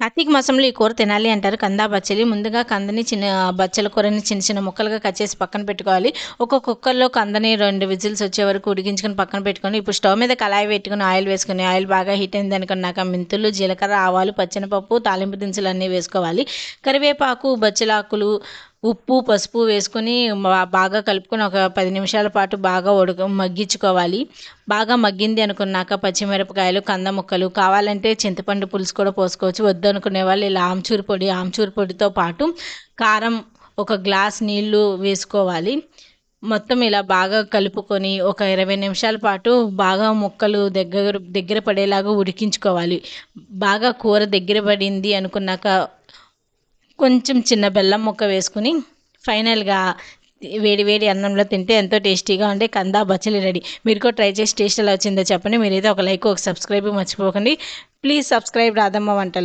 కార్తీక మాసంలో ఈ కూర తినాలి అంటారు. కందా బచ్చలి ముందుగా కందని చిన్న బచ్చల కూరని చిన్న చిన్న ముక్కలుగా కట్ చేసి పక్కన పెట్టుకోవాలి. ఒక కుక్కర్లో కందని రెండు విజిల్స్ వచ్చే వరకు ఉడికించుకొని పక్కన పెట్టుకొని ఇప్పుడు స్టవ్ మీద కళాయి పెట్టుకుని ఆయిల్ వేసుకుని ఆయిల్ బాగా హీట్ అయింది అనుకున్నాక మెంతులు జీలకర్ర ఆవాలు పచ్చెనపప్పు తాలింపు దినుసులు అన్నీ వేసుకోవాలి. కరివేపాకు బచ్చలాకులు ఉప్పు పసుపు వేసుకొని బాగా కలుపుకొని ఒక పది నిమిషాల పాటు బాగా ఉడక మగ్గించుకోవాలి. బాగా మగ్గింది అనుకున్నాక పచ్చిమిరపకాయలు కంద ముక్కలు కావాలంటే చింతపండు పులుసు కూడా పోసుకోవచ్చు. వద్దు అనుకునే వాళ్ళు ఇలా ఆమ్చూరు పొడి ఆమ్చూరు పొడితో పాటు కారం ఒక గ్లాస్ నీళ్ళు వేసుకోవాలి. మొత్తం ఇలా బాగా కలుపుకొని ఒక ఇరవై నిమిషాల పాటు బాగా ముక్కలు దగ్గర దగ్గర పడేలాగా ఉడికించుకోవాలి. బాగా కూర దగ్గర పడింది అనుకున్నాక కొంచెం చిన్న బెల్లం ముక్క వేసుకుని ఫైనల్గా వేడి వేడి అన్నంలో తింటే ఎంతో టేస్టీగా ఉండే కందా బచ్చలి రెడీ. మీరు కూడా ట్రై చేసి టేస్ట్ ఎలా వచ్చిందో చెప్పండి. మీరైతే ఒక లైక్ ఒక సబ్స్క్రైబ్ మర్చిపోకండి. ప్లీజ్ సబ్స్క్రైబ్ రాదమ్మ వంటలు.